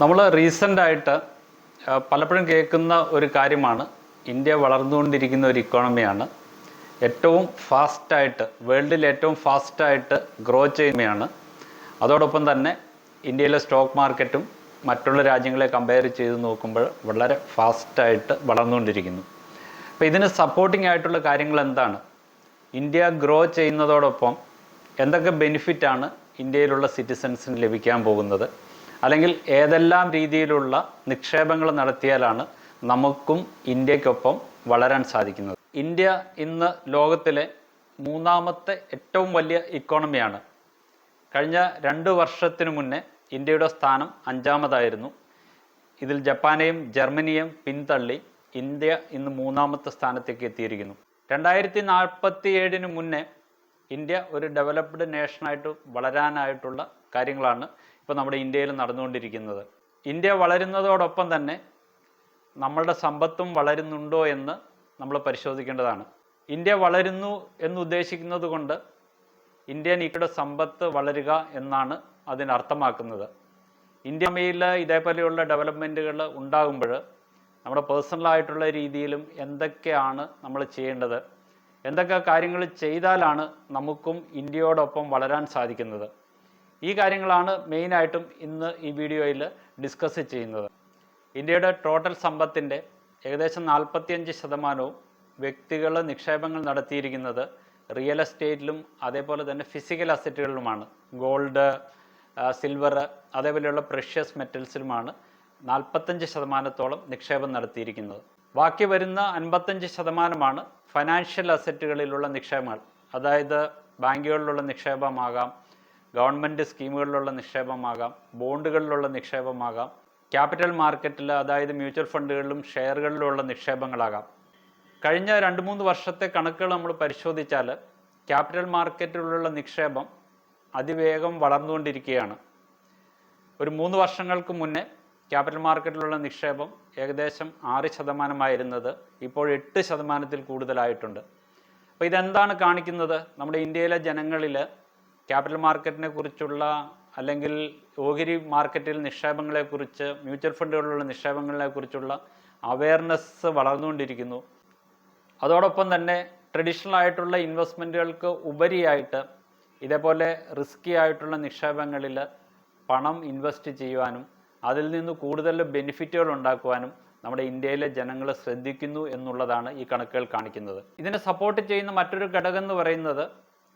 നമ്മൾ റീസെന്റായിട്ട് പലപ്പോഴും കേൾക്കുന്ന ഒരു കാര്യമാണ്. ഇന്ത്യ വളർന്നുകൊണ്ടിരിക്കുന്ന ഒരു ഇക്കോണമിയാണ്. ഏറ്റവും ഫാസ്റ്റായിട്ട് വേൾഡിൽ ഏറ്റവും ഫാസ്റ്റായിട്ട് ഗ്രോ ചെയ്യുകയാണ് അതോടൊപ്പം തന്നെ ഇന്ത്യയിലെ സ്റ്റോക്ക് മാർക്കറ്റും മറ്റുള്ള രാജ്യങ്ങളെ കമ്പയർ ചെയ്ത് നോക്കുമ്പോൾ വളരെ ഫാസ്റ്റായിട്ട് വളർന്നുകൊണ്ടിരിക്കുന്നു. അപ്പോൾ ഇതിന് സപ്പോർട്ടിംഗ് ആയിട്ടുള്ള കാര്യങ്ങൾ എന്താണ്? ഇന്ത്യ ഗ്രോ ചെയ്യുന്നതോടൊപ്പം എന്തൊക്കെ ബെനിഫിറ്റാണ് ഇന്ത്യയിലുള്ള സിറ്റിസൺസിന് ലഭിക്കാൻ പോകുന്നത്? അല്ലെങ്കിൽ ഏതെല്ലാം രീതിയിലുള്ള നിക്ഷേപങ്ങൾ നടത്തിയാലാണ് നമുക്കും ഇന്ത്യക്കൊപ്പം വളരാൻ സാധിക്കുന്നത്. ഇന്ത്യ ഇന്ന് ലോകത്തിലെ മൂന്നാമത്തെ ഏറ്റവും വലിയ ഇക്കോണമിയാണ് കഴിഞ്ഞ രണ്ട് വർഷത്തിനു മുന്നേ ഇന്ത്യയുടെ സ്ഥാനം അഞ്ചാമതായിരുന്നു. ഇതിൽ ജപ്പാനെയും ജർമ്മനിയും പിന്തള്ളി ഇന്ത്യ ഇന്ന് മൂന്നാമത്തെ സ്ഥാനത്തേക്ക് എത്തിയിരിക്കുന്നു. രണ്ടായിരത്തി നാൽപ്പത്തി ഏഴിന് മുന്നേ ഇന്ത്യ ഒരു ഡെവലപ്ഡ് നേഷനായിട്ട് വളരാനായിട്ടുള്ള കാര്യങ്ങളാണ് ഇപ്പോൾ നമ്മുടെ ഇന്ത്യയിൽ നടന്നുകൊണ്ടിരിക്കുന്നത്. ഇന്ത്യ വളരുന്നതോടൊപ്പം തന്നെ നമ്മളുടെ സമ്പത്തും വളരുന്നുണ്ടോ എന്ന് നമ്മൾ പരിശോധിക്കേണ്ടതാണ്. ഇന്ത്യ വളരുന്നു എന്ന് ഉദ്ദേശിക്കുന്നത് കൊണ്ട് ഇന്ത്യൻ ഇക്കയുടെ സമ്പത്ത് വളരുക എന്നാണ് അതിനർത്ഥമാക്കുന്നത് ഇന്ത്യയിൽ ഇതേപോലെയുള്ള ഡെവലപ്മെന്റുകൾ ഉണ്ടാകുമ്പോൾ നമ്മുടെ പേഴ്സണലായിട്ടുള്ള രീതിയിലും എന്തൊക്കെയാണ് നമ്മൾ ചെയ്യേണ്ടത്? എന്തൊക്കെ കാര്യങ്ങൾ ചെയ്താലാണ് നമുക്കും ഇന്ത്യയോടൊപ്പം വളരാൻ സാധിക്കുന്നത്? ഈ കാര്യങ്ങളാണ് മെയിനായിട്ടും ഇന്ന് ഈ വീഡിയോയിൽ ഡിസ്കസ് ചെയ്യുന്നത്. ഇന്ത്യയുടെ ടോട്ടൽ സമ്പത്തിന്റെ ഏകദേശം നാൽപ്പത്തിയഞ്ച് ശതമാനവും വ്യക്തികൾ നിക്ഷേപങ്ങൾ നടത്തിയിരിക്കുന്നത് റിയൽ എസ്റ്റേറ്റിലും അതേപോലെ തന്നെ ഫിസിക്കൽ അസറ്റുകളിലുമാണ് ഗോൾഡ് സിൽവർ അതേപോലെയുള്ള പ്രഷ്യസ് മെറ്റൽസിലുമാണ് നാൽപ്പത്തഞ്ച് ശതമാനത്തോളം നിക്ഷേപം നടത്തിയിരിക്കുന്നത്. ബാക്കി വരുന്ന അൻപത്തഞ്ച് ശതമാനമാണ് ഫൈനാൻഷ്യൽ അസറ്റുകളിലുള്ള നിക്ഷേപങ്ങൾ. അതായത് ബാങ്കുകളിലുള്ള നിക്ഷേപമാകാം ഗവൺമെന്റ് സ്കീമുകളിലുള്ള നിക്ഷേപമാകാം ബോണ്ടുകളിലുള്ള നിക്ഷേപമാകാം ക്യാപിറ്റൽ മാർക്കറ്റിൽ അതായത് മ്യൂച്വൽ ഫണ്ടുകളിലും ഷെയറുകളിലുള്ള നിക്ഷേപങ്ങളാകാം. കഴിഞ്ഞ രണ്ട് മൂന്ന് വർഷത്തെ കണക്കുകൾ നമ്മൾ പരിശോധിച്ചാൽ ക്യാപിറ്റൽ മാർക്കറ്റിലുള്ള നിക്ഷേപം അതിവേഗം വളർന്നുകൊണ്ടിരിക്കുകയാണ്. ഒരു മൂന്ന് വർഷങ്ങൾക്ക് മുന്നേ ക്യാപിറ്റൽ മാർക്കറ്റിലുള്ള നിക്ഷേപം ഏകദേശം ആറ് ശതമാനമായിരുന്നത് ഇപ്പോൾ എട്ട് ശതമാനത്തിൽ കൂടുതലായിട്ടുണ്ട്. അപ്പോൾ ഇതെന്താണ് കാണിക്കുന്നത്? നമ്മുടെ ഇന്ത്യയിലെ ജനങ്ങളിൽ ക്യാപിറ്റൽ മാർക്കറ്റിനെ കുറിച്ചുള്ള അല്ലെങ്കിൽ ഓഹരി മാർക്കറ്റിൽ നിക്ഷേപങ്ങളെക്കുറിച്ച് മ്യൂച്വൽ ഫണ്ടുകളിലുള്ള നിക്ഷേപങ്ങളെക്കുറിച്ചുള്ള അവയർനെസ് വളർന്നുകൊണ്ടിരിക്കുന്നു. അതോടൊപ്പം തന്നെ ട്രഡീഷണൽ ആയിട്ടുള്ള ഇൻവെസ്റ്റ്മെന്റുകൾക്ക് ഉപരിയായിട്ട് ഇതേപോലെ റിസ്കി ആയിട്ടുള്ള നിക്ഷേപങ്ങളിൽ പണം ഇൻവെസ്റ്റ് ചെയ്യുവാനും അതിൽ നിന്ന് കൂടുതൽ ബെനിഫിറ്റുകൾ ഉണ്ടാക്കുവാനും നമ്മുടെ ഇന്ത്യയിലെ ജനങ്ങൾ ശ്രദ്ധിക്കുന്നു എന്നുള്ളതാണ് ഈ കണക്കുകൾ കാണിക്കുന്നത്. ഇതിനെ സപ്പോർട്ട് ചെയ്യുന്ന മറ്റൊരു ഘടകം എന്ന് പറയുന്നത്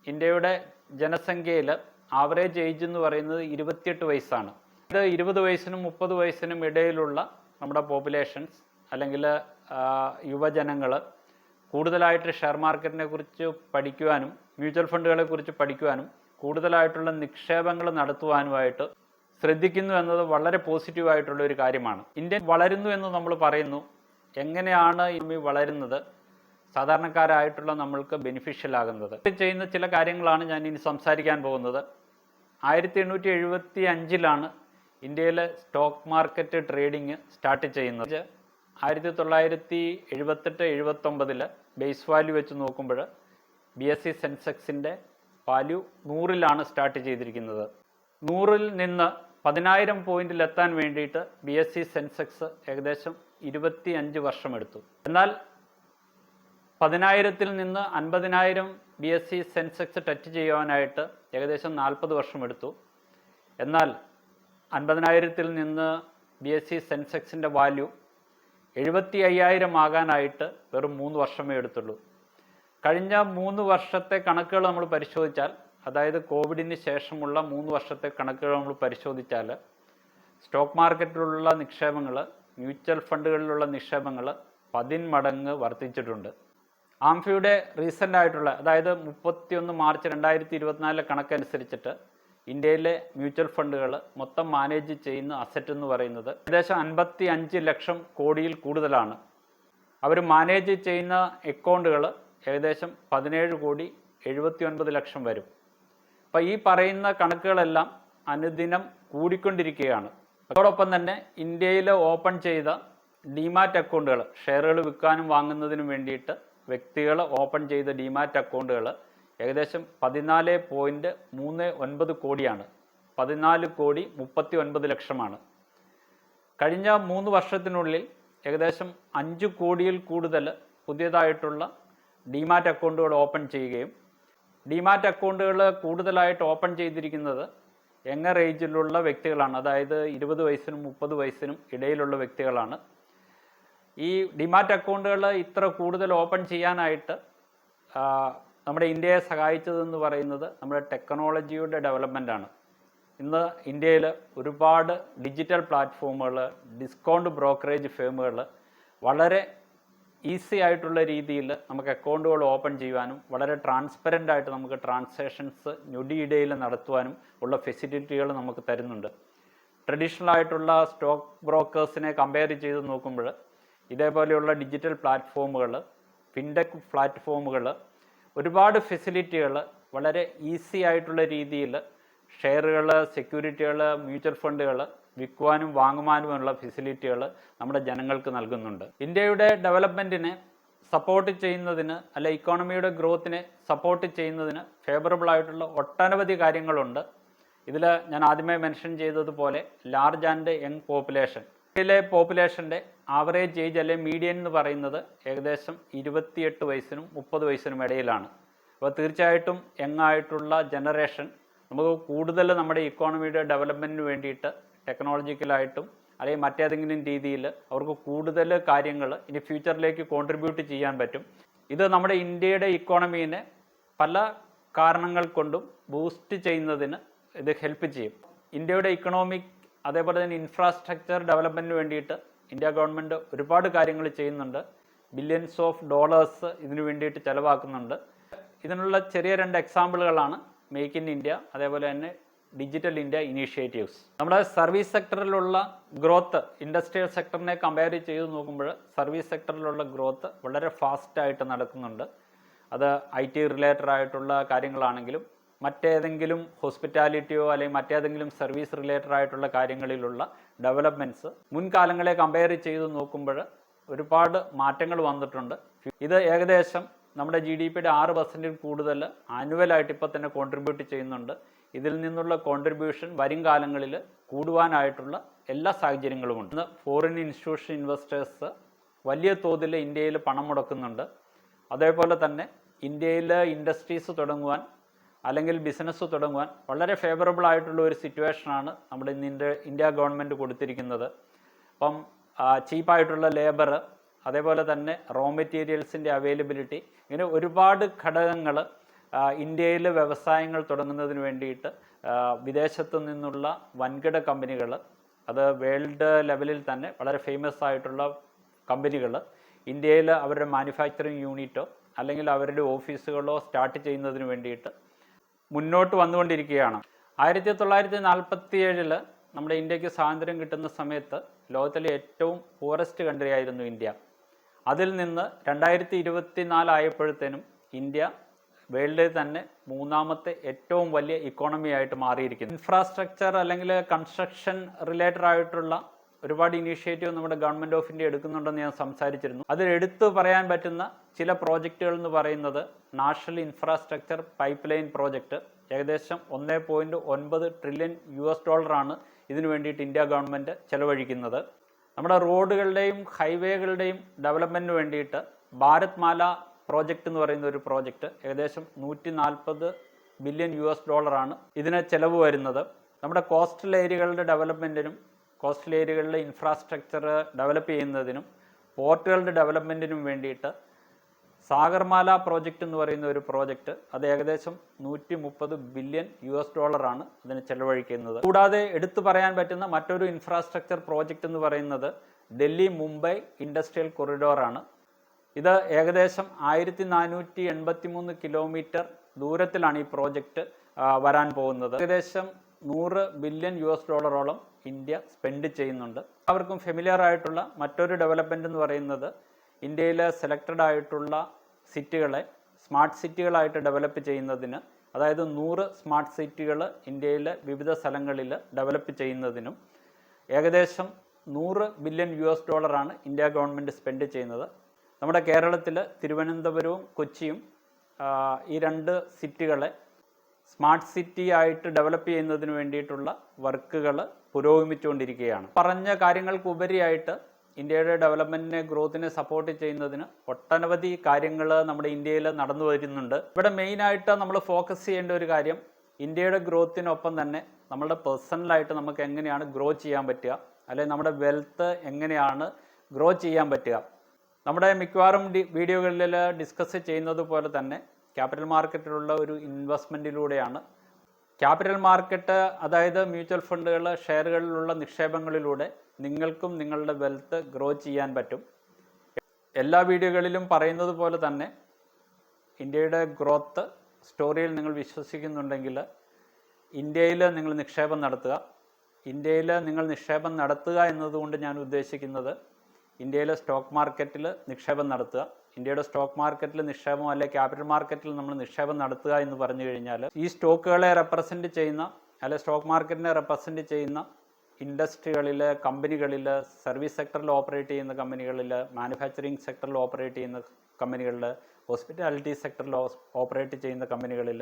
ഇന്ത്യയുടെ ജനസംഖ്യയിൽ ആവറേജ് ഏജ് എന്ന് പറയുന്നത് ഇരുപത്തിയെട്ട് വയസ്സാണ്. ഇത് ഇരുപത് വയസ്സിനും മുപ്പത് വയസ്സിനും ഇടയിലുള്ള നമ്മുടെ പോപ്പുലേഷൻസ് അല്ലെങ്കിൽ യുവജനങ്ങൾ കൂടുതലായിട്ട് ഷെയർ മാർക്കറ്റിനെ കുറിച്ച് പഠിക്കുവാനും മ്യൂച്വൽ ഫണ്ടുകളെ കുറിച്ച് പഠിക്കുവാനും കൂടുതലായിട്ടുള്ള നിക്ഷേപങ്ങൾ നടത്തുവാനുമായിട്ട് ശ്രദ്ധിക്കുന്നു എന്നത് വളരെ പോസിറ്റീവായിട്ടുള്ള ഒരു കാര്യമാണ്. ഇന്ത്യ വളരുന്നു എന്ന് നമ്മൾ പറയുന്നു. എങ്ങനെയാണ് ഈ വളരുന്നത്? സാധാരണക്കാരായിട്ടുള്ള നമ്മൾക്ക് ബെനിഫിഷ്യൽ ആകുന്നത്. ചെയ്യുന്ന ചില കാര്യങ്ങളാണ് ഞാൻ ഇനി സംസാരിക്കാൻ പോകുന്നത്. ആയിരത്തി എണ്ണൂറ്റി എഴുപത്തി അഞ്ചിലാണ് ഇന്ത്യയിലെ സ്റ്റോക്ക് മാർക്കറ്റ് ട്രേഡിംഗ് സ്റ്റാർട്ട് ചെയ്യുന്നത്. ആയിരത്തി തൊള്ളായിരത്തി എഴുപത്തെട്ട് എഴുപത്തൊമ്പതിൽ ബേസ് വാല്യൂ വെച്ച് നോക്കുമ്പോൾ ബി എസ് സി സെൻസെക്സിന്റെ വാല്യൂ നൂറിലാണ് സ്റ്റാർട്ട് ചെയ്തിരിക്കുന്നത്. നൂറിൽ നിന്ന് പതിനായിരം പോയിന്റിലെത്താൻ വേണ്ടിയിട്ട് ബി എസ് സി സെൻസെക്സ് ഏകദേശം ഇരുപത്തി അഞ്ച് വർഷമെടുത്തു. എന്നാൽ പതിനായിരത്തിൽ നിന്ന് അൻപതിനായിരം B S C Sensex touch ചെയ്യുവാനായിട്ട് ഏകദേശം നാൽപ്പത് വർഷമെടുത്തു എന്നാൽ അൻപതിനായിരത്തിൽ നിന്ന് ബി എസ് സി സെൻസെക്സിന്റെ വാല്യൂ എഴുപത്തി അയ്യായിരം ആകാനായിട്ട് വെറും മൂന്ന് വർഷമേ എടുത്തുള്ളൂ. കഴിഞ്ഞ മൂന്ന് വർഷത്തെ കണക്കുകൾ നമ്മൾ പരിശോധിച്ചാൽ അതായത് കോവിഡിന് ശേഷമുള്ള മൂന്ന് വർഷത്തെ കണക്കുകൾ നമ്മൾ പരിശോധിച്ചാൽ സ്റ്റോക്ക് മാർക്കറ്റിലുള്ള നിക്ഷേപങ്ങൾ മ്യൂച്വൽ ഫണ്ടുകളിലുള്ള നിക്ഷേപങ്ങൾ പതിന്മടങ്ങ് വർദ്ധിച്ചിട്ടുണ്ട്. ആംഫിയുടെ റീസെന്റ് ആയിട്ടുള്ള അതായത് മുപ്പത്തിയൊന്ന് മാർച്ച് രണ്ടായിരത്തി ഇരുപത്തിനാലിലെ കണക്കനുസരിച്ചിട്ട് ഇന്ത്യയിലെ മ്യൂച്വൽ ഫണ്ടുകൾ മൊത്തം മാനേജ് ചെയ്യുന്ന അസറ്റ് എന്ന് പറയുന്നത് ഏകദേശം അൻപത്തി അഞ്ച് ലക്ഷം കോടിയിൽ കൂടുതലാണ്. അവർ മാനേജ് ചെയ്യുന്ന അക്കൗണ്ടുകൾ ഏകദേശം പതിനേഴ് കോടി എഴുപത്തി ഒൻപത് ലക്ഷം വരും. അപ്പോൾ ഈ പറയുന്ന കണക്കുകളെല്ലാം അനുദിനം കൂടിക്കൊണ്ടിരിക്കുകയാണ്. അതോടൊപ്പം തന്നെ ഇന്ത്യയിൽ ഓപ്പൺ ചെയ്ത ഡിമാറ്റ് അക്കൗണ്ടുകൾ ഷെയറുകൾ വിൽക്കാനും വാങ്ങുന്നതിനും വേണ്ടിയിട്ട് വ്യക്തികൾ ഓപ്പൺ ചെയ്ത ഡിമാറ്റ് അക്കൗണ്ടുകൾ ഏകദേശം പതിനാല് പോയിന്റ് മൂന്ന് ഒൻപത് കോടിയാണ്. പതിനാല് കോടി മുപ്പത്തി ഒൻപത് ലക്ഷമാണ്. കഴിഞ്ഞ മൂന്ന് വർഷത്തിനുള്ളിൽ ഏകദേശം അഞ്ച് കോടിയിൽ കൂടുതൽ പുതിയതായിട്ടുള്ള ഡിമാറ്റ് അക്കൗണ്ടുകൾ ഓപ്പൺ ചെയ്യുകയും ഡിമാറ്റ് അക്കൗണ്ടുകൾ കൂടുതലായിട്ട് ഓപ്പൺ ചെയ്തിരിക്കുന്നത് യങ്ങർ ഏജിലുള്ള വ്യക്തികളാണ്. അതായത് ഇരുപത് വയസ്സിനും മുപ്പത് വയസ്സിനും ഇടയിലുള്ള വ്യക്തികളാണ്. ഈ ഡിമാറ്റ് അക്കൗണ്ടുകൾ ഇത്ര കൂടുതൽ ഓപ്പൺ ചെയ്യാനായിട്ട് നമ്മുടെ ഇന്ത്യയെ സഹായിച്ചതെന്ന് പറയുന്നത് നമ്മുടെ ടെക്നോളജിയുടെ ഡെവലപ്മെന്റാണ് ഇന്ന് ഇന്ത്യയിൽ ഒരുപാട് ഡിജിറ്റൽ പ്ലാറ്റ്ഫോമുകൾ ഡിസ്കൗണ്ട് ബ്രോക്കറേജ് ഫേമുകൾ വളരെ ഈസി ആയിട്ടുള്ള രീതിയിൽ നമുക്ക് അക്കൗണ്ടുകൾ ഓപ്പൺ ചെയ്യുവാനും വളരെ ട്രാൻസ്പെറന്റ് ആയിട്ട് നമുക്ക് ട്രാൻസാക്ഷൻസ് ഞൊടിയിടയിൽ നടത്തുവാനും ഉള്ള ഫെസിലിറ്റികൾ നമുക്ക് തരുന്നുണ്ട്. ട്രഡീഷണൽ ആയിട്ടുള്ള സ്റ്റോക്ക് ബ്രോക്കേഴ്സിനെ കമ്പയർ ചെയ്ത് നോക്കുമ്പോൾ ഇതേപോലെയുള്ള ഡിജിറ്റൽ പ്ലാറ്റ്ഫോമുകൾ ഫിൻടെക് പ്ലാറ്റ്ഫോമുകൾ ഒരുപാട് ഫെസിലിറ്റികൾ വളരെ ഈസി ആയിട്ടുള്ള രീതിയിൽ ഷെയറുകൾ സെക്യൂരിറ്റികൾ മ്യൂച്വൽ ഫണ്ടുകൾ വിൽക്കുവാനും വാങ്ങുവാനുമുള്ള ഫെസിലിറ്റികൾ നമ്മുടെ ജനങ്ങൾക്ക് നൽകുന്നുണ്ട്. ഇന്ത്യയുടെ ഡെവലപ്മെന്റിനെ സപ്പോർട്ട് ചെയ്യുന്നതിന് അല്ല ഇക്കോണമിയുടെ ഗ്രോത്തിനെ സപ്പോർട്ട് ചെയ്യുന്നതിന് ഫേവറബിൾ ആയിട്ടുള്ള ഒട്ടനവധി കാര്യങ്ങളുണ്ട്. ഇതിൽ ഞാൻ ആദ്യമേ മെൻഷൻ ചെയ്തതുപോലെ ലാർജ് ആൻഡ് യങ് പോപ്പുലേഷൻ ഇന്ത്യയിലെ പോപ്പുലേഷന്റെ ആവറേജ് ഏജ് അല്ലെ മീഡിയൻ എന്ന് പറയുന്നത് ഏകദേശം ഇരുപത്തിയെട്ട് വയസ്സിനും മുപ്പത് വയസ്സിനും ഇടയിലാണ്. അപ്പോൾ തീർച്ചയായിട്ടും യങ്ങായിട്ടുള്ള ജനറേഷൻ നമുക്ക് കൂടുതൽ നമ്മുടെ ഇക്കോണമിയുടെ ഡെവലപ്മെന്റിന് വേണ്ടിയിട്ട് ടെക്നോളജിക്കലായിട്ടും അല്ലെങ്കിൽ മറ്റേതെങ്കിലും രീതിയിൽ അവർക്ക് കൂടുതൽ കാര്യങ്ങൾ ഇനി ഫ്യൂച്ചറിലേക്ക് കോൺട്രിബ്യൂട്ട് ചെയ്യാൻ പറ്റും. ഇത് നമ്മുടെ ഇന്ത്യയുടെ ഇക്കോണമീനെ പല കാരണങ്ങൾ കൊണ്ടും ബൂസ്റ്റ് ചെയ്യുന്നതിന് ഇത് ഹെൽപ്പ് ചെയ്യും. ഇന്ത്യയുടെ ഇക്കണോമിക് അതേപോലെ തന്നെ ഇൻഫ്രാസ്ട്രക്ചർ ഡെവലപ്മെന്റിന് വേണ്ടിയിട്ട് ഇന്ത്യ ഗവൺമെന്റ് ഒരുപാട് കാര്യങ്ങൾ ചെയ്യുന്നുണ്ട്. ബില്യൻസ് ഓഫ് ഡോളേഴ്സ് ഇതിനു വേണ്ടിയിട്ട് ചിലവാക്കുന്നുണ്ട്. ഇതിനുള്ള ചെറിയ രണ്ട് എക്സാമ്പിളുകളാണ് മേക്ക് ഇൻ ഇന്ത്യ അതേപോലെ തന്നെ ഡിജിറ്റൽ ഇന്ത്യ ഇനീഷ്യേറ്റീവ്സ് നമ്മുടെ സർവീസ് സെക്ടറിലുള്ള ഗ്രോത്ത് ഇൻഡസ്ട്രിയൽ സെക്ടറിനെ കമ്പയർ ചെയ്ത് നോക്കുമ്പോൾ സർവീസ് സെക്ടറിലുള്ള ഗ്രോത്ത് വളരെ ഫാസ്റ്റായിട്ട് നടക്കുന്നുണ്ട്. അത് ഐ ടി റിലേറ്റഡ് ആയിട്ടുള്ള കാര്യങ്ങളാണെങ്കിലും മറ്റേതെങ്കിലും ഹോസ്പിറ്റാലിറ്റിയോ അല്ലെങ്കിൽ മറ്റേതെങ്കിലും സർവീസ് റിലേറ്റഡ് ആയിട്ടുള്ള കാര്യങ്ങളിലുള്ള ഡെവലപ്മെന്റ്സ് മുൻകാലങ്ങളെ കമ്പയർ ചെയ്ത് നോക്കുമ്പോൾ ഒരുപാട് മാറ്റങ്ങൾ വന്നിട്ടുണ്ട്. ഇത് ഏകദേശം നമ്മുടെ ജി ഡി പിയുടെ ആറ് പെർസെന്റിൽ കൂടുതൽ ആനുവലായിട്ട് ഇപ്പോൾ തന്നെ കോൺട്രിബ്യൂട്ട് ചെയ്യുന്നുണ്ട്. ഇതിൽ നിന്നുള്ള കോൺട്രിബ്യൂഷൻ വരും കാലങ്ങളിൽ കൂടുവാനായിട്ടുള്ള എല്ലാ സാഹചര്യങ്ങളുമുണ്ട് ഫോറിൻ ഇൻസ്റ്റിറ്റ്യൂഷൻ ഇൻവെസ്റ്റേഴ്സ് വലിയ തോതിൽ ഇന്ത്യയിൽ പണം മുടക്കുന്നുണ്ട്. അതേപോലെ തന്നെ ഇന്ത്യയിൽ ഇൻഡസ്ട്രീസ് തുടങ്ങുവാൻ അല്ലെങ്കിൽ ബിസിനസ് തുടങ്ങുവാൻ വളരെ ഫേവറബിൾ ആയിട്ടുള്ള ഒരു സിറ്റുവേഷനാണ് നമ്മുടെ ഇന്ന് ഇന്ത്യ ഗവൺമെന്റ് കൊടുത്തിരിക്കുന്നത്. അപ്പം ചീപ്പായിട്ടുള്ള ലേബർ അതേപോലെ തന്നെ റോ മെറ്റീരിയൽസിന്റെ അവൈലബിലിറ്റി ഇങ്ങനെ ഒരുപാട് ഘടകങ്ങൾ ഇന്ത്യയിൽ വ്യവസായങ്ങൾ തുടങ്ങുന്നതിന് വേണ്ടിയിട്ട് വിദേശത്തു നിന്നുള്ള വൻകിട കമ്പനികൾ അത് വേൾഡ് ലെവലിൽ തന്നെ വളരെ ഫേമസ് ആയിട്ടുള്ള കമ്പനികൾ ഇന്ത്യയിൽ അവരുടെ മാനുഫാക്ചറിങ് യൂണിറ്റോ അല്ലെങ്കിൽ അവരുടെ ഓഫീസുകളോ സ്റ്റാർട്ട് ചെയ്യുന്നതിന് വേണ്ടിയിട്ട് മുന്നോട്ട് വന്നുകൊണ്ടിരിക്കുകയാണ്. ആയിരത്തി തൊള്ളായിരത്തി നാൽപ്പത്തി ഏഴിൽ നമ്മുടെ ഇന്ത്യയ്ക്ക് സ്വാതന്ത്ര്യം കിട്ടുന്ന സമയത്ത് ലോകത്തിലെ ഏറ്റവും പൂറസ്റ്റ് കൺട്രി ആയിരുന്നു ഇന്ത്യ. അതിൽ നിന്ന് രണ്ടായിരത്തി ഇരുപത്തി നാലായപ്പോഴത്തേനും ഇന്ത്യ വേൾഡിൽ തന്നെ മൂന്നാമത്തെ ഏറ്റവും വലിയ ഇക്കോണമി ആയിട്ട് മാറിയിരിക്കുന്നു. ഇൻഫ്രാസ്ട്രക്ചർ അല്ലെങ്കിൽ കൺസ്ട്രക്ഷൻ റിലേറ്റഡ് ആയിട്ടുള്ള ഒരുപാട് ഇനീഷ്യേറ്റീവ് നമ്മുടെ ഗവൺമെന്റ് ഓഫ് ഇന്ത്യ എടുക്കുന്നുണ്ടെന്ന് ഞാൻ സംസാരിച്ചിരുന്നു. അതിൽ എടുത്തു പറയാൻ പറ്റുന്ന ചില പ്രോജക്റ്റുകൾ എന്ന് പറയുന്നത് national infrastructure pipeline project ഏകദേശം ഒന്നേ പോയിന്റ് ഒൻപത് ട്രില്യൺ യു എസ് ഡോളറാണ് ഇതിനു വേണ്ടിയിട്ട് ഇന്ത്യ ഗവൺമെന്റ് ചെലവഴിക്കുന്നത്. നമ്മുടെ റോഡുകളുടെയും ഹൈവേകളുടെയും ഡെവലപ്മെന്റിന് വേണ്ടിയിട്ട് ഭാരത് മാല പ്രോജക്റ്റ് എന്ന് പറയുന്ന ഒരു പ്രോജക്റ്റ് ഏകദേശം നൂറ്റി നാൽപ്പത് ബില്യൺ യു എസ് ഡോളറാണ് ഇതിന് ചെലവ് വരുന്നത്. നമ്മുടെ കോസ്റ്റൽ ഏരിയകളുടെ ഡെവലപ്മെന്റിനും കോസ്റ്റൽ ഏരിയകളിലെ ഇൻഫ്രാസ്ട്രക്ചർ ഡെവലപ്പ് ചെയ്യുന്നതിനും പോർട്ടുകളുടെ ഡെവലപ്മെന്റിനും വേണ്ടിയിട്ട് സാഗർമാല പ്രോജക്റ്റ് എന്ന് പറയുന്ന ഒരു പ്രോജക്റ്റ് അത് ഏകദേശം നൂറ്റി മുപ്പത് ബില്യൺ യു എസ് ഡോളറാണ് അതിന് ചെലവഴിക്കുന്നത്. കൂടാതെ എടുത്തു പറയാൻ പറ്റുന്ന മറ്റൊരു ഇൻഫ്രാസ്ട്രക്ചർ പ്രോജക്റ്റ് എന്ന് പറയുന്നത് ഡൽഹി മുംബൈ ഇൻഡസ്ട്രിയൽ കൊറിഡോറാണ് ഇത് ഏകദേശം ആയിരത്തി നാനൂറ്റി എൺപത്തി മൂന്ന് കിലോമീറ്റർ ദൂരത്തിലാണ് ഈ പ്രോജക്റ്റ് വരാൻ പോകുന്നത്. ഏകദേശം നൂറ് ബില്യൺ യു എസ് ഡോളറോളം ഇന്ത്യ സ്പെൻഡ് ചെയ്യുന്നുണ്ട്. അവർക്കും ഫെമിലിയർ ആയിട്ടുള്ള മറ്റൊരു ഡെവലപ്മെന്റ് എന്ന് പറയുന്നത് ഇന്ത്യയിലെ സെലക്റ്റഡ് ആയിട്ടുള്ള സിറ്റികളെ സ്മാർട്ട് സിറ്റികളായിട്ട് ഡെവലപ്പ് ചെയ്യുന്നതിന് അതായത് നൂറ് സ്മാർട്ട് സിറ്റികൾ ഇന്ത്യയിലെ വിവിധ സ്ഥലങ്ങളിൽ ഡെവലപ്പ് ചെയ്യുന്നതിനും ഏകദേശം നൂറ് ബില്യൺ യു എസ് ഡോളറാണ് ഇന്ത്യ ഗവൺമെന്റ് സ്പെൻഡ് ചെയ്യുന്നത്. നമ്മുടെ കേരളത്തിൽ തിരുവനന്തപുരവും കൊച്ചിയും ഈ രണ്ട് സിറ്റികളെ സ്മാർട്ട് സിറ്റി ആയിട്ട് ഡെവലപ്പ് ചെയ്യുന്നതിന് വേണ്ടിയിട്ടുള്ള വർക്കുകൾ പുരോഗമിച്ചുകൊണ്ടിരിക്കുകയാണ്. പറഞ്ഞ കാര്യങ്ങൾക്ക് ഉപരിയായിട്ട് ഇന്ത്യയുടെ ഡെവലപ്മെന്റിനെ ഗ്രോത്തിനെ സപ്പോർട്ട് ചെയ്യുന്നതിന് ഒട്ടനവധി കാര്യങ്ങൾ നമ്മുടെ ഇന്ത്യയിൽ നടന്നു വരുന്നുണ്ട്. ഇവിടെ മെയിനായിട്ട് നമ്മൾ ഫോക്കസ് ചെയ്യേണ്ട ഒരു കാര്യം ഇന്ത്യയുടെ ഗ്രോത്തിനൊപ്പം തന്നെ നമ്മുടെ പേഴ്സണലായിട്ട് നമുക്ക് എങ്ങനെയാണ് ഗ്രോ ചെയ്യാൻ പറ്റുക അല്ലെങ്കിൽ നമ്മുടെ വെൽത്ത് എങ്ങനെയാണ് ഗ്രോ ചെയ്യാൻ പറ്റുക. നമ്മുടെ മിക്കവാറും വീഡിയോകളിൽ ഡിസ്കസ് ചെയ്യുന്നത് പോലെ തന്നെ ക്യാപിറ്റൽ മാർക്കറ്റിലുള്ള ഒരു ഇൻവെസ്റ്റ്മെന്റിലൂടെയാണ് ക്യാപിറ്റൽ മാർക്കറ്റ് അതായത് മ്യൂച്വൽ ഫണ്ടുകൾ ഷെയറുകളിലുള്ള നിക്ഷേപങ്ങളിലൂടെ നിങ്ങൾക്കും നിങ്ങളുടെ വെൽത്ത് ഗ്രോ ചെയ്യാൻ പറ്റും. എല്ലാ വീഡിയോകളിലും പറയുന്നത് പോലെ തന്നെ ഇന്ത്യയുടെ ഗ്രോത്ത് സ്റ്റോറിയിൽ നിങ്ങൾ വിശ്വസിക്കുന്നുണ്ടെങ്കിൽ ഇന്ത്യയിൽ നിങ്ങൾ നിക്ഷേപം നടത്തുക. ഇന്ത്യയിൽ നിങ്ങൾ നിക്ഷേപം നടത്തുക എന്നതുകൊണ്ട് ഞാൻ ഉദ്ദേശിക്കുന്നത് ഇന്ത്യയിലെ സ്റ്റോക്ക് മാർക്കറ്റിൽ നിക്ഷേപം നടത്തുക. ഇന്ത്യയുടെ സ്റ്റോക്ക് മാർക്കറ്റിൽ നിക്ഷേപം അല്ലെ ക്യാപിറ്റൽ മാർക്കറ്റിൽ നമ്മൾ നിക്ഷേപം നടത്തുക എന്ന് പറഞ്ഞു കഴിഞ്ഞാൽ ഈ സ്റ്റോക്കുകളെ റെപ്രസെന്റ് ചെയ്യുന്ന അല്ലെ സ്റ്റോക്ക് മാർക്കറ്റിനെ റെപ്രസെന്റ് ചെയ്യുന്ന ഇൻഡസ്ട്രികളിൽ കമ്പനികളിൽ സർവീസ് സെക്ടറിൽ ഓപ്പറേറ്റ് ചെയ്യുന്ന കമ്പനികളിൽ മാനുഫാക്ചറിങ് സെക്ടറിൽ ഓപ്പറേറ്റ് ചെയ്യുന്ന കമ്പനികളിൽ ഹോസ്പിറ്റാലിറ്റി സെക്ടറിൽ ഓപ്പറേറ്റ് ചെയ്യുന്ന കമ്പനികളിൽ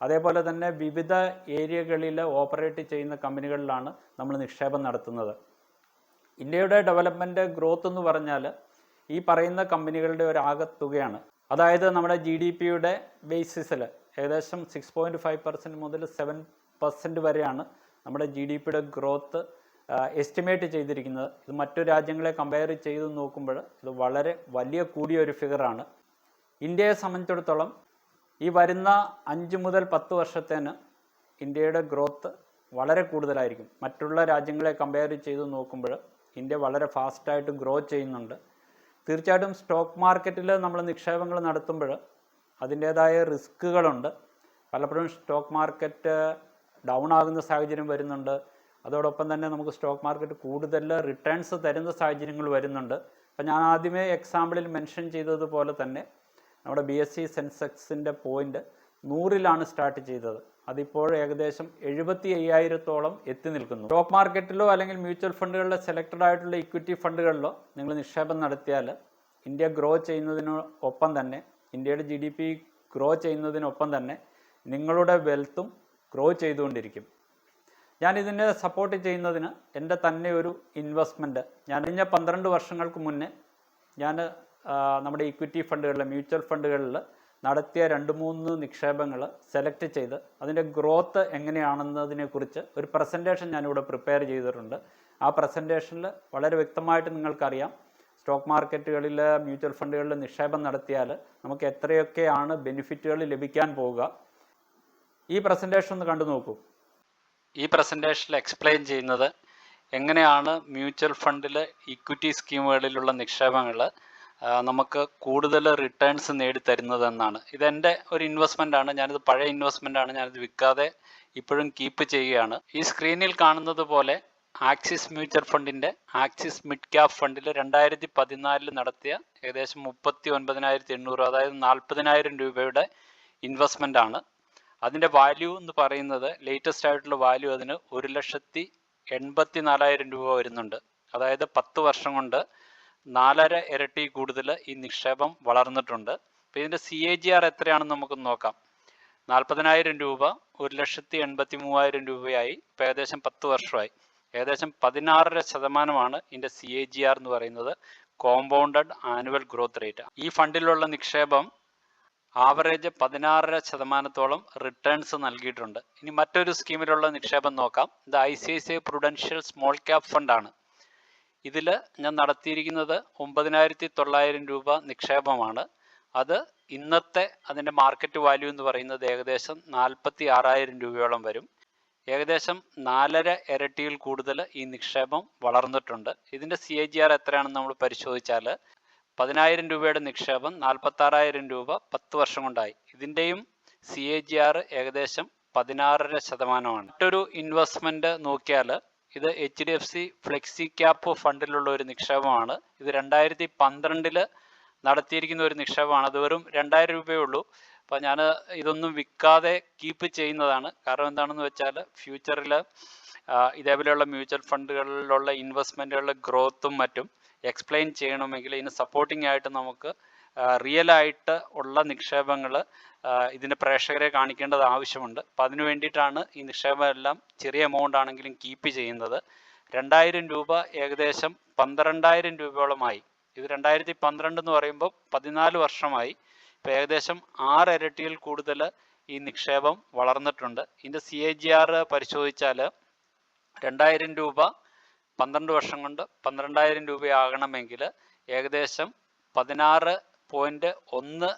അതേപോലെ തന്നെ വിവിധ ഏരിയകളിൽ ഓപ്പറേറ്റ് ചെയ്യുന്ന കമ്പനികളിലാണ് നമ്മൾ നിക്ഷേപം നടത്തുന്നത്. ഇന്ത്യയുടെ ഡെവലപ്മെന്റ് ഗ്രോത്ത് എന്ന് പറഞ്ഞാൽ ഈ പറയുന്ന കമ്പനികളുടെ ഒരു ആകത്തുകയാണ്. അതായത് നമ്മുടെ ജി ഡി പിയുടെ ബേസിസിൽ ഏകദേശം സിക്സ് പോയിന്റ് ഫൈവ് പെർസെന്റ് മുതൽ സെവൻ പെർസെന്റ് വരെയാണ് നമ്മുടെ ജി ഡി പിയുടെ ഗ്രോത്ത് എസ്റ്റിമേറ്റ് ചെയ്തിരിക്കുന്നത്. ഇത് മറ്റു രാജ്യങ്ങളെ കമ്പയർ ചെയ്ത് നോക്കുമ്പോൾ ഇത് വളരെ വലിയ കൂടിയ ഒരു ഫിഗറാണ് ഇന്ത്യയെ സംബന്ധിച്ചിടത്തോളം ഈ വരുന്ന അഞ്ച് മുതൽ പത്ത് വർഷത്തേന് ഇന്ത്യയുടെ ഗ്രോത്ത് വളരെ കൂടുതലായിരിക്കും. മറ്റുള്ള രാജ്യങ്ങളെ കമ്പയർ ചെയ്ത് നോക്കുമ്പോൾ ഇന്ത്യ വളരെ ഫാസ്റ്റായിട്ട് ഗ്രോ ചെയ്യുന്നുണ്ട്. തീർച്ചയായിട്ടും സ്റ്റോക്ക് മാർക്കറ്റിൽ നമ്മൾ നിക്ഷേപങ്ങൾ നടത്തുമ്പോൾ അതിന്റേതായ റിസ്ക്കുകളുണ്ട്. പലപ്പോഴും സ്റ്റോക്ക് മാർക്കറ്റ് ഡൗൺ ആകുന്ന സാഹചര്യം വരുന്നുണ്ട്. അതോടൊപ്പം തന്നെ നമുക്ക് സ്റ്റോക്ക് മാർക്കറ്റ് കൂടുതൽ റിട്ടേൺസ് തരുന്ന സാഹചര്യങ്ങൾ വരുന്നുണ്ട്. അപ്പം ഞാൻ ആദ്യമേ എക്സാമ്പിളിൽ മെൻഷൻ ചെയ്തതുപോലെ തന്നെ നമ്മുടെ ബി എസ് സി സെൻസെക്സിന്റെ പോയിന്റ് നൂറിലാണ് സ്റ്റാർട്ട് ചെയ്തത്. അതിപ്പോൾ ഏകദേശം എഴുപത്തി അയ്യായിരത്തോളം എത്തി നിൽക്കുന്നു. സ്റ്റോക്ക് മാർക്കറ്റിലോ അല്ലെങ്കിൽ മ്യൂച്വൽ ഫണ്ടുകളിലോ സെലക്റ്റഡ് ആയിട്ടുള്ള ഇക്വിറ്റി ഫണ്ടുകളിലോ നിങ്ങൾ നിക്ഷേപം നടത്തിയാൽ ഇന്ത്യ ഗ്രോ ചെയ്യുന്നതിന് ഒപ്പം തന്നെ ഇന്ത്യയുടെ ജി ഡി പി ഗ്രോ ചെയ്യുന്നതിനൊപ്പം തന്നെ നിങ്ങളുടെ വെൽത്തും ഗ്രോ ചെയ്തുകൊണ്ടിരിക്കും. ഞാൻ ഇതിനെ സപ്പോർട്ട് ചെയ്യുന്നതിന് എന്റെ തന്നെ ഒരു ഇൻവെസ്റ്റ്മെന്റ് ഞാൻ കഴിഞ്ഞ പന്ത്രണ്ട് വർഷങ്ങൾക്ക് മുന്നേ ഞാൻ നമ്മുടെ ഇക്വിറ്റി ഫണ്ടുകളിൽ മ്യൂച്വൽ ഫണ്ടുകളിൽ നടത്തിയ രണ്ട് മൂന്ന് നിക്ഷേപങ്ങൾ സെലക്ട് ചെയ്ത് അതിന്റെ ഗ്രോത്ത് എങ്ങനെയാണെന്നതിനെക്കുറിച്ച് ഒരു പ്രസന്റേഷൻ ഞാനിവിടെ പ്രിപ്പയർ ചെയ്തിട്ടുണ്ട്. ആ പ്രസന്റേഷനിൽ വളരെ വ്യക്തമായിട്ട് നിങ്ങൾക്കറിയാം. സ്റ്റോക്ക് മാർക്കറ്റുകളിൽ മ്യൂച്വൽ ഫണ്ടുകളിൽ നിക്ഷേപം നടത്തിയാൽ നമുക്ക് എത്രയൊക്കെയാണ് ബെനിഫിറ്റുകൾ ലഭിക്കാൻ പോവുക. ഈ പ്രസന്റേഷൻ ഒന്ന് കണ്ടു നോക്കൂ. ഈ പ്രസന്റേഷനിൽ എക്സ്പ്ലെയിൻ ചെയ്യുന്നത് എങ്ങനെയാണ് മ്യൂച്വൽ ഫണ്ടിൽ ഇക്വിറ്റി സ്കീമുകളിലുള്ള നിക്ഷേപങ്ങൾ നമുക്ക് കൂടുതൽ റിട്ടേൺസ് നേടിത്തരുന്നതെന്നാണ്. ഇതെന്റെ ഒരു ഇൻവെസ്റ്റ്മെന്റ് ആണ്. ഞാനിത് പഴയ ഇൻവെസ്റ്റ്മെന്റ് ആണ്. ഞാനിത് വിൽക്കാതെ ഇപ്പോഴും കീപ്പ് ചെയ്യുകയാണ്. ഈ സ്ക്രീനിൽ കാണുന്നത് പോലെ ആക്സിസ് മ്യൂച്വൽ ഫണ്ടിന്റെ ആക്സിസ് മിഡ് ക്യാപ് ഫണ്ടിൽ രണ്ടായിരത്തി പതിനാലിൽ നടത്തിയ ഏകദേശം മുപ്പത്തി ഒൻപതിനായിരത്തി എണ്ണൂറ് അതായത് നാൽപ്പതിനായിരം രൂപയുടെ ഇൻവെസ്റ്റ്മെന്റ് ആണ്. അതിന്റെ വാല്യൂ എന്ന് പറയുന്നത് ലേറ്റസ്റ്റ് ആയിട്ടുള്ള വാല്യൂ അതിന് ഒരു ലക്ഷത്തി എൺപത്തി നാലായിരം രൂപ വരുന്നുണ്ട്. അതായത് പത്ത് വർഷം കൊണ്ട് നാലര ഇരട്ടി കൂടുതൽ ഈ നിക്ഷേപം വളർന്നിട്ടുണ്ട്. അപ്പോൾ ഇതിന്റെ സി എ ജി ആർ എത്രയാണെന്ന് നമുക്ക് നോക്കാം. നാൽപ്പതിനായിരം രൂപ ഒരു ലക്ഷത്തി എൺപത്തി മൂവായിരം രൂപയായി. ഇപ്പോൾ ഏകദേശം പത്ത് വർഷമായി. ഏകദേശം പതിനാറര ശതമാനമാണ് ഇതിന്റെ സി എ ജി ആർ എന്ന് പറയുന്നത് കോമ്പൗണ്ടഡ് ആനുവൽ ഗ്രോത്ത് റേറ്റ് ഈ ഫണ്ടിലുള്ള നിക്ഷേപം ആവറേജ് പതിനാറര ശതമാനത്തോളം റിട്ടേൺസ് നൽകിയിട്ടുണ്ട്. ഇനി മറ്റൊരു സ്കീമിലുള്ള നിക്ഷേപം നോക്കാം. ഇത് I C I C I Prudential small cap ഫണ്ടാണ് ഇതിൽ ഞാൻ നടത്തിയിരിക്കുന്നത് ഒമ്പതിനായിരത്തി തൊള്ളായിരം രൂപ നിക്ഷേപമാണ്. അത് ഇന്നത്തെ അതിന്റെ മാർക്കറ്റ് വാല്യൂ എന്ന് പറയുന്നത് ഏകദേശം നാൽപ്പത്തി ആറായിരം രൂപയോളം വരും. ഏകദേശം നാലര ഇരട്ടിയിൽ കൂടുതൽ ഈ നിക്ഷേപം വളർന്നിട്ടുണ്ട്. ഇതിന്റെ സി എ ജി ആർ എത്രയാണെന്ന് നമ്മൾ പരിശോധിച്ചാൽ പതിനായിരം രൂപയുടെ നിക്ഷേപം നാൽപ്പത്താറായിരം രൂപ പത്ത് വർഷം കൊണ്ടായി. ഇതിന്റെയും സി എ ജി ആർ ഏകദേശം പതിനാറര ശതമാനമാണ്. മറ്റൊരു ഇൻവെസ്റ്റ്മെന്റ് നോക്കിയാൽ ഇത് H D F C flexi cap ഫണ്ടിലുള്ള ഒരു നിക്ഷേപമാണ്. ഇത് രണ്ടായിരത്തി പന്ത്രണ്ടിൽ നടത്തിയിരിക്കുന്ന ഒരു നിക്ഷേപമാണ്. അത് വെറും രണ്ടായിരം രൂപയേ ഉള്ളൂ. അപ്പോൾ ഞാൻ ഇതൊന്നും വിൽക്കാതെ കീപ്പ് ചെയ്യുന്നതാണ്. കാരണം എന്താണെന്ന് വെച്ചാൽ ഫ്യൂച്ചറിൽ ഇതേപോലെയുള്ള മ്യൂച്വൽ ഫണ്ടുകളിലുള്ള ഇൻവെസ്റ്റ്മെന്റുകളുടെ ഗ്രോത്തും മറ്റും എക്സ്പ്ലെയിൻ ചെയ്യണമെങ്കിൽ ഇതിന് സപ്പോർട്ടിംഗ് ആയിട്ട് നമുക്ക് റിയൽ ആയിട്ട് ഉള്ള നിക്ഷേപങ്ങൾ ഇതിന്റെ പ്രേക്ഷകരെ കാണിക്കേണ്ടത് ആവശ്യമുണ്ട്. അപ്പം അതിനു വേണ്ടിയിട്ടാണ് ഈ നിക്ഷേപം എല്ലാം ചെറിയ എമൗണ്ട് ആണെങ്കിലും കീപ്പ് ചെയ്യുന്നത്. രണ്ടായിരം രൂപ ഏകദേശം പന്ത്രണ്ടായിരം രൂപയോളമായി. ഇത് രണ്ടായിരത്തി പന്ത്രണ്ട് എന്ന് പറയുമ്പോൾ പതിനാല് വർഷമായി. ഇപ്പം ഏകദേശം ആറ് ഇരട്ടിയിൽ കൂടുതൽ ഈ നിക്ഷേപം വളർന്നിട്ടുണ്ട്. ഇതിന്റെ സി എ ജി ആർ പരിശോധിച്ചാൽ രണ്ടായിരം രൂപ പന്ത്രണ്ട് വർഷം കൊണ്ട് പന്ത്രണ്ടായിരം രൂപയാകണമെങ്കിൽ ഏകദേശം പതിനാറ് പോയിന്റ് ഒന്ന്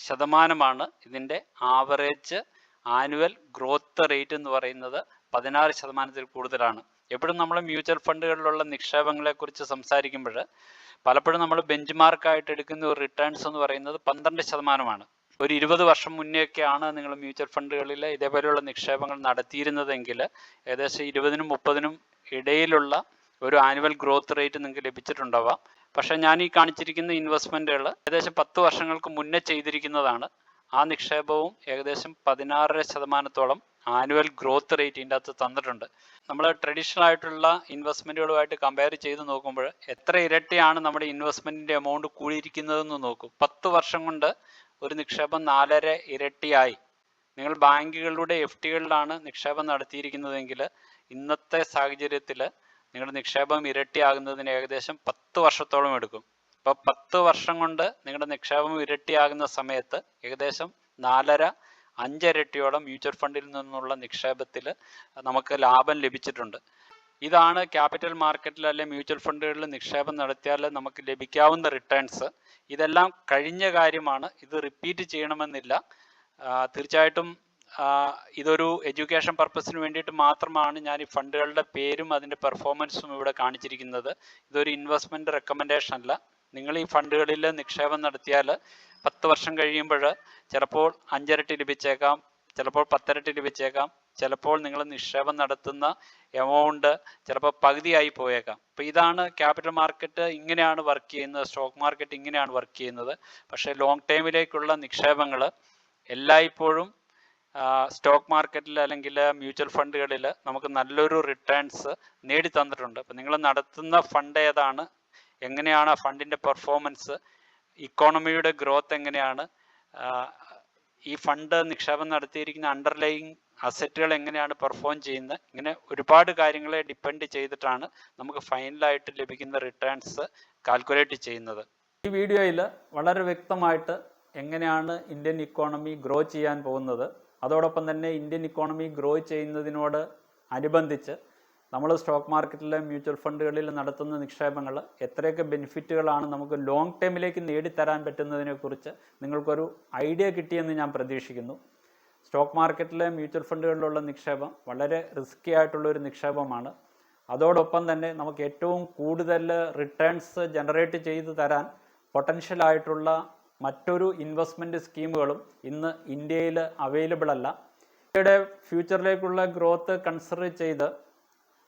ശതമാനമാണ് ഇതിന്റെ ആവറേജ് ആനുവൽ ഗ്രോത്ത് റേറ്റ് എന്ന് പറയുന്നത് പതിനാറ് ശതമാനത്തിൽ കൂടുതലാണ്. എപ്പോഴും നമ്മൾ മ്യൂച്വൽ ഫണ്ടുകളിലുള്ള നിക്ഷേപങ്ങളെക്കുറിച്ച് സംസാരിക്കുമ്പോൾ പലപ്പോഴും നമ്മൾ ബെഞ്ച് മാർക്കായിട്ട് എടുക്കുന്ന ഒരു റിട്ടേൺസ് എന്ന് പറയുന്നത് പന്ത്രണ്ട് ശതമാനമാണ്. ഒരു ഇരുപത് വർഷം മുന്നേയൊക്കെയാണ് നിങ്ങൾ മ്യൂച്വൽ ഫണ്ടുകളിൽ ഇതേപോലെയുള്ള നിക്ഷേപങ്ങൾ നടത്തിയിരുന്നതെങ്കിൽ ഏകദേശം ഇരുപതിനും മുപ്പതിനും ഇടയിലുള്ള ഒരു ആനുവൽ ഗ്രോത്ത് റേറ്റ് നിങ്ങൾക്ക് ലഭിച്ചിട്ടുണ്ടാവാം. പക്ഷേ ഞാൻ ഈ കാണിച്ചിരിക്കുന്ന ഇൻവെസ്റ്റ്മെന്റുകൾ ഏകദേശം പത്ത് വർഷങ്ങൾക്ക് മുന്നേ ചെയ്തിരിക്കുന്നതാണ്. ആ നിക്ഷേപവും ഏകദേശം പതിനാറര ശതമാനത്തോളം ആനുവൽ ഗ്രോത്ത് റേറ്റ് ഇതിന്റെ അകത്ത് തന്നിട്ടുണ്ട്. നമ്മൾ ട്രഡീഷണൽ ആയിട്ടുള്ള ഇൻവെസ്റ്റ്മെന്റുകളുമായിട്ട് കമ്പയർ ചെയ്ത് നോക്കുമ്പോൾ എത്ര ഇരട്ടിയാണ് നമ്മുടെ ഇൻവെസ്റ്റ്മെന്റിന്റെ എമൗണ്ട് കൂടിയിരിക്കുന്നതെന്ന് നോക്കും. പത്ത് വർഷം കൊണ്ട് ഒരു നിക്ഷേപം നാലര ഇരട്ടിയായി. നിങ്ങൾ ബാങ്കുകളുടെ എഫ് ടികളിലാണ് നിക്ഷേപം നടത്തിയിരിക്കുന്നതെങ്കിൽ ഇന്നത്തെ സാഹചര്യത്തിൽ നിങ്ങളുടെ നിക്ഷേപം ഇരട്ടിയാകുന്നതിന് ഏകദേശം പത്ത് വർഷത്തോളം എടുക്കും. അപ്പോൾ പത്ത് വർഷം കൊണ്ട് നിങ്ങളുടെ നിക്ഷേപം ഇരട്ടിയാകുന്ന സമയത്ത് ഏകദേശം നാലര അഞ്ചരട്ടിയോളം മ്യൂച്വൽ ഫണ്ടിൽ നിന്നുള്ള നിക്ഷേപത്തിൽ നമുക്ക് ലാഭം ലഭിച്ചിട്ടുണ്ട്. ഇതാണ് ക്യാപിറ്റൽ മാർക്കറ്റിൽ അല്ലെ മ്യൂച്വൽ ഫണ്ടുകളിൽ നിക്ഷേപം നടത്തിയാൽ നമുക്ക് ലഭിക്കാവുന്ന റിട്ടേൺസ് ഇതെല്ലാം കഴിഞ്ഞ കാര്യമാണ്. ഇത് റിപ്പീറ്റ് ചെയ്യണമെന്നില്ല. തീർച്ചയായിട്ടും ഇതൊരു എഡ്യൂക്കേഷൻ പർപ്പസിന് വേണ്ടിയിട്ട് മാത്രമാണ് ഞാൻ ഈ ഫണ്ടുകളുടെ പേരും അതിന്റെ പെർഫോമൻസും ഇവിടെ കാണിച്ചിരിക്കുന്നത്. ഇതൊരു ഇൻവെസ്റ്റ്മെന്റ് റെക്കമെൻഡേഷൻ അല്ല. നിങ്ങൾ ഈ ഫണ്ടുകളിൽ നിക്ഷേപം നടത്തിയാൽ പത്ത് വർഷം കഴിയുമ്പോൾ ചിലപ്പോൾ അഞ്ചിരട്ടി ലഭിച്ചേക്കാം ചിലപ്പോൾ പത്തിരട്ടി ലഭിച്ചേക്കാം ചിലപ്പോൾ നിങ്ങൾ നിക്ഷേപം നടത്തുന്ന എമൗണ്ട് ചിലപ്പോൾ പകുതിയായി പോയേക്കാം. അപ്പോൾ ഇതാണ് ക്യാപിറ്റൽ മാർക്കറ്റ് ഇങ്ങനെയാണ് വർക്ക് ചെയ്യുന്നത് സ്റ്റോക്ക് മാർക്കറ്റ് ഇങ്ങനെയാണ് വർക്ക് ചെയ്യുന്നത്. പക്ഷേ ലോങ് ടൈമിലേക്കുള്ള നിക്ഷേപങ്ങൾ എല്ലായ്പ്പോഴും സ്റ്റോക്ക് മാർക്കറ്റിൽ അല്ലെങ്കിൽ മ്യൂച്വൽ ഫണ്ടുകളിൽ നമുക്ക് നല്ലൊരു റിട്ടേൺസ് നേടി തന്നിട്ടുണ്ട് അപ്പം നിങ്ങൾ നടത്തുന്ന ഫണ്ട് ഏതാണ്? എങ്ങനെയാണ് ആ ഫണ്ടിന്റെ പെർഫോമൻസ് ഇക്കോണമിയുടെ ഗ്രോത്ത് എങ്ങനെയാണ്? ഈ ഫണ്ട് നിക്ഷേപം നടത്തിയിരിക്കുന്ന അണ്ടർലൈങ് അസറ്റുകൾ എങ്ങനെയാണ് പെർഫോം ചെയ്യുന്നത്? ഇങ്ങനെ ഒരുപാട് കാര്യങ്ങളെ ഡിപ്പെൻഡ് ചെയ്തിട്ടാണ് നമുക്ക് ഫൈനലായിട്ട് ലഭിക്കുന്ന റിട്ടേൺസ് കാൽക്കുലേറ്റ് ചെയ്യുന്നത്. ഈ വീഡിയോയിൽ വളരെ വ്യക്തമായിട്ട് എങ്ങനെയാണ് ഇന്ത്യൻ ഇക്കോണമി ഗ്രോ ചെയ്യാൻ പോകുന്നത്? അതോടൊപ്പം തന്നെ ഇന്ത്യൻ ഇക്കോണമി ഗ്രോ ചെയ്യുന്നതിനോട് അനുബന്ധിച്ച് നമ്മൾ സ്റ്റോക്ക് മാർക്കറ്റിലെ മ്യൂച്വൽ ഫണ്ടുകളിൽ നടത്തുന്ന നിക്ഷേപങ്ങൾ എത്രയൊക്കെ ബെനിഫിറ്റുകളാണ് നമുക്ക് ലോങ് ടേമിലേക്ക് നേടിത്തരാൻ പറ്റുന്നതിനെക്കുറിച്ച് നിങ്ങൾക്കൊരു ഐഡിയ കിട്ടിയെന്ന് ഞാൻ പ്രതീക്ഷിക്കുന്നു. സ്റ്റോക്ക് മാർക്കറ്റിലെ മ്യൂച്വൽ ഫണ്ടുകളിലുള്ള നിക്ഷേപം വളരെ റിസ്ക്കി ആയിട്ടുള്ളൊരു നിക്ഷേപമാണ്. അതോടൊപ്പം തന്നെ നമുക്ക് ഏറ്റവും കൂടുതൽ റിട്ടേൺസ് ജനറേറ്റ് ചെയ്തു തരാൻ പൊട്ടൻഷ്യൽ ആയിട്ടുള്ള മറ്റൊരു ഇൻവെസ്റ്റ്മെന്റ് സ്കീമുകളും ഇന്ന് ഇന്ത്യയിൽ അവൈലബിൾ അല്ല. ഇന്ത്യയുടെ ഫ്യൂച്ചറിലേക്കുള്ള ഗ്രോത്ത് കൺസിഡർ ചെയ്ത്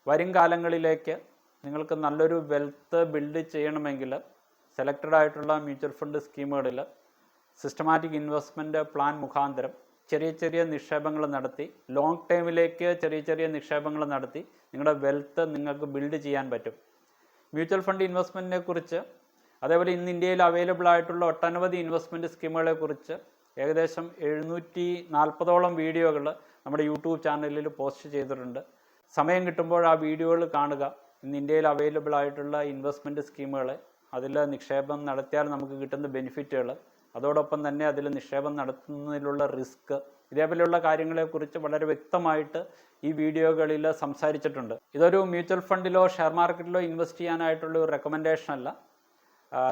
വരും കാലങ്ങളിലേക്ക് നിങ്ങൾക്ക് നല്ലൊരു വെൽത്ത് ബിൽഡ് ചെയ്യണമെങ്കിൽ സെലക്റ്റഡ് ആയിട്ടുള്ള മ്യൂച്വൽ ഫണ്ട് സ്കീമുകളിൽ സിസ്റ്റമാറ്റിക് ഇൻവെസ്റ്റ്മെന്റ് പ്ലാൻ മുഖാന്തരം ചെറിയ ചെറിയ നിക്ഷേപങ്ങൾ നടത്തി ലോങ് ടൈമിലേക്ക് ചെറിയ ചെറിയ നിക്ഷേപങ്ങൾ നടത്തി നിങ്ങളുടെ വെൽത്ത് നിങ്ങൾക്ക് ബിൽഡ് ചെയ്യാൻ പറ്റും. മ്യൂച്വൽ ഫണ്ട് ഇൻവെസ്റ്റ്മെന്റിനെ കുറിച്ച് അതേപോലെ ഇന്ന് ഇന്ത്യയിൽ അവൈലബിൾ ആയിട്ടുള്ള ഒട്ടനവധി ഇൻവെസ്റ്റ്മെന്റ് സ്കീമുകളെ കുറിച്ച് ഏകദേശം എഴുന്നൂറ്റി നാൽപ്പതോളം വീഡിയോകൾ നമ്മുടെ യൂട്യൂബ് ചാനലിൽ പോസ്റ്റ് ചെയ്തിട്ടുണ്ട്. സമയം കിട്ടുമ്പോൾ ആ വീഡിയോകൾ കാണുക. ഇന്ന് ഇന്ത്യയിൽ അവൈലബിൾ ആയിട്ടുള്ള ഇൻവെസ്റ്റ്മെന്റ് സ്കീമുകൾ അതിൽ നിക്ഷേപം നടത്തിയാൽ നമുക്ക് കിട്ടുന്ന ബെനിഫിറ്റുകൾ അതോടൊപ്പം തന്നെ അതിൽ നിക്ഷേപം നടത്തുന്നതിലുള്ള റിസ്ക് ഇതേപോലെയുള്ള കാര്യങ്ങളെക്കുറിച്ച് വളരെ വ്യക്തമായിട്ട് ഈ വീഡിയോകളിൽ സംസാരിച്ചിട്ടുണ്ട്. ഇതൊരു മ്യൂച്വൽ ഫണ്ടിലോ ഷെയർ മാർക്കറ്റിലോ ഇൻവെസ്റ്റ് ചെയ്യാനായിട്ടുള്ള ഒരു റെക്കമെൻഡേഷൻ അല്ല.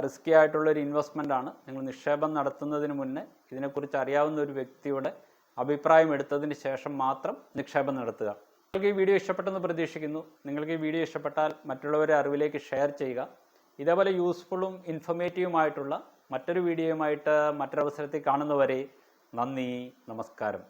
റിസ്ക്കി ആയിട്ടുള്ളൊരു ഇൻവെസ്റ്റ്മെന്റ് ആണ്. നിങ്ങൾ നിക്ഷേപം നടത്തുന്നതിന് മുന്നേ ഇതിനെക്കുറിച്ച് അറിയാവുന്ന ഒരു വ്യക്തിയുടെ അഭിപ്രായം എടുത്തതിന് ശേഷം മാത്രം നിക്ഷേപം നടത്തുക. നിങ്ങൾക്ക് ഈ വീഡിയോ ഇഷ്ടപ്പെട്ടെന്ന് പ്രതീക്ഷിക്കുന്നു. നിങ്ങൾക്ക് ഈ വീഡിയോ ഇഷ്ടപ്പെട്ടാൽ മറ്റുള്ളവരെ അറിവിലേക്ക് ഷെയർ ചെയ്യുക. ഇതേപോലെ യൂസ്ഫുള്ളും ഇൻഫർമേറ്റീവുമായിട്ടുള്ള മറ്റൊരു വീഡിയോയുമായിട്ട് മറ്റൊരവസരത്തിൽ കാണുന്നവരെ നന്ദി നമസ്കാരം.